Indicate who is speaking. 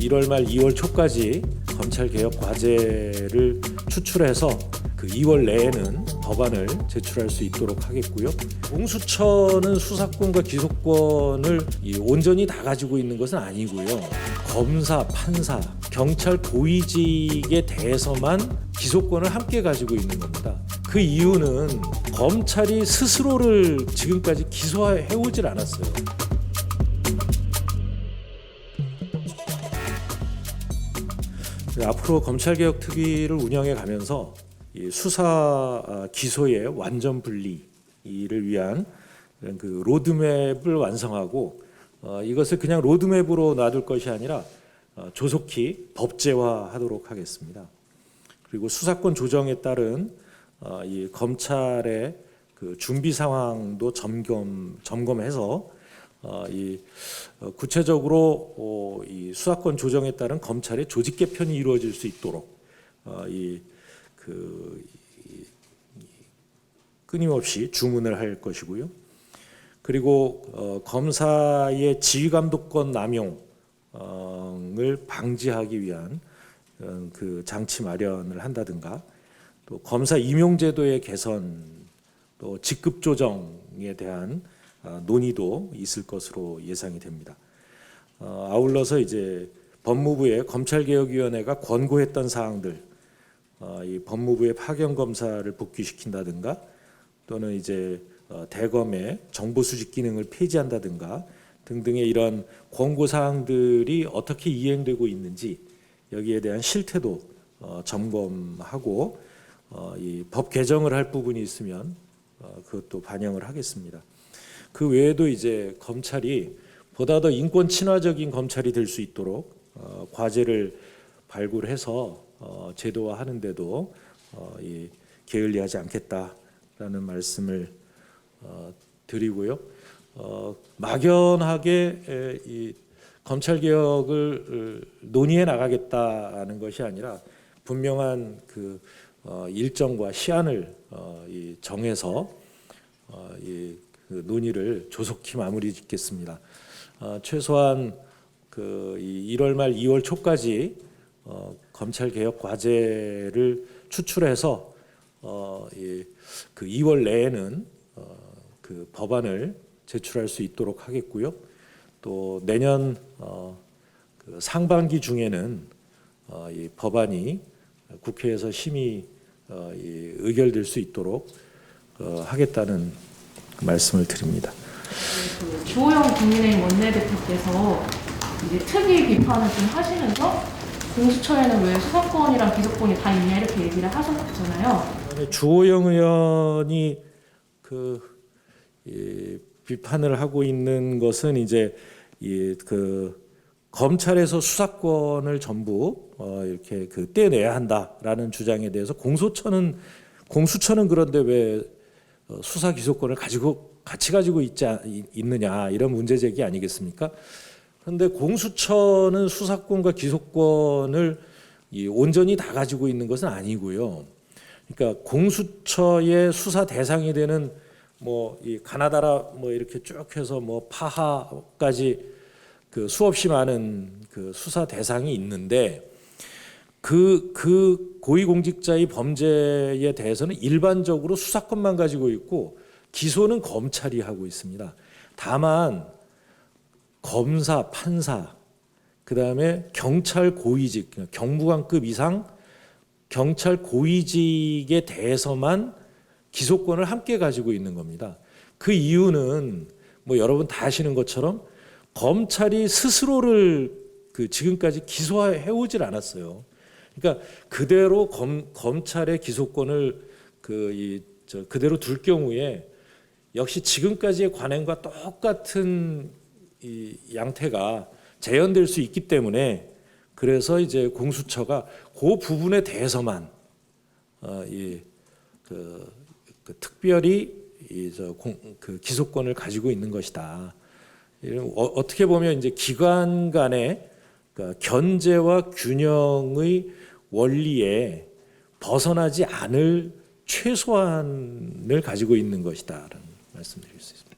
Speaker 1: 1월 말 2월 초까지 검찰 개혁 과제를 추출해서 그 2월 내에는 법안을 제출할 수 있도록 하겠고요. 공수처는 수사권과 기소권을 이 온전히 다 가지고 있는 것은 아니고요. 검사, 판사, 경찰 고위직에 대해서만 기소권을 함께 가지고 있는 겁니다. 그 이유는 검찰이 스스로를 지금까지 기소해 오질 않았어요. 앞으로 검찰개혁 특위를 운영해 가면서 이 수사 아, 기소의 완전 분리를 위한 그 로드맵을 완성하고 어, 이것을 그냥 로드맵으로 놔둘 것이 아니라 어, 조속히 법제화하도록 하겠습니다. 그리고 수사권 조정에 따른 어, 이 검찰의 그 준비 상황도 점검 점검해서 어, 이 어, 구체적으로 어, 이 수사권 조정에 따른 검찰의 조직 개편이 이루어질 수 있도록 어, 이그 끊임없이 주문을 할 것이고요. 그리고 어, 검사의 지휘 감독권 남용을 방지하기 위한 어, 그 장치 마련을 한다든가 또 검사 임용 제도의 개선 또 직급 조정에 대한 아, 논의도 있을 것으로 예상이 됩니다. 어, 아울러서 이제 법무부의 검찰개혁위원회가 권고했던 사항들, 어, 이 법무부의 파견 검사를 복귀시킨다든가 또는 이제 어, 대검의 정보 수집 기능을 폐지한다든가 등등의 이런 권고 사항들이 어떻게 이행되고 있는지 여기에 대한 실태도 어, 점검하고 어, 이법 개정을 할 부분이 있으면 어, 그것도 반영을 하겠습니다. 그 외에도 이제 검찰이 보다 더 인권 친화적인 검찰이 될 수 있도록 어, 과제를 발굴해서 어, 제도화하는데도 어, 이 게을리하지 않겠다라는 말씀을 어, 드리고요. 어, 막연하게 에, 이 검찰 개혁을 어, 논의해 나가겠다는 것이 아니라 분명한 그 어, 일정과 시한을 어, 이 정해서 어, 이 그 논의를 조속히 마무리 짓겠습니다. 어, 최소한 그 1월 말 2월 초까지 어, 검찰 개혁 과제를 추출해서 어, 이, 그 2월 내에는 어, 그 법안을 제출할 수 있도록 하겠고요. 또 내년 어, 그 상반기 중에는 어, 이 법안이 국회에서 심의 어, 이 의결될 수 있도록 어, 하겠다는 말씀을 드립니다.
Speaker 2: 그 주호영 국민의힘 원내대표께서 이제 특위 비판을 좀 하시면서 공수처에는 왜 수사권이랑 기소권이 다 있냐 이렇게 얘기를 하셨잖아요.
Speaker 1: 주호영 의원이 그 이, 비판을 하고 있는 것은 이제 이 그 검찰에서 수사권을 전부 어 이렇게 그 떼내야 한다라는 주장에 대해서 공소처는 공수처는 그런데 왜 어, 수사 기소권을 가지고 같이 가지고 있지 있느냐 이런 문제 제기 아니겠습니까? 그런데 공수처는 수사권과 기소권을 이 온전히 다 가지고 있는 것은 아니고요. 그러니까 공수처의 수사 대상이 되는 뭐 이 가나다라 뭐 이렇게 쭉 해서 뭐 파하까지 그 수없이 많은 그 수사 대상이 있는데 그, 그 고위공직자의 범죄에 대해서는 일반적으로 수사권만 가지고 있고 기소는 검찰이 하고 있습니다. 다만 검사, 판사, 그 다음에 경찰 고위직, 그러니까 경무관급 이상 경찰 고위직에 대해서만 기소권을 함께 가지고 있는 겁니다. 그 이유는 뭐 여러분 다 아시는 것처럼 검찰이 스스로를 그 지금까지 기소해 오질 않았어요. 그러니까 그대로 검, 검찰의 기소권을 그 이 저 그대로 둘 경우에 역시 지금까지의 관행과 똑같은 이 양태가 재현될 수 있기 때문에 그래서 이제 공수처가 그 부분에 대해서만 어, 이 그 그 특별히 이저그 기소권을 가지고 있는 것이다. 이런 어, 어떻게 보면 이제 기관 간의 그러니까 견제와 균형의 원리에 벗어나지 않을 최소한을 가지고 있는 것이다라는 말씀드릴 수 있습니다.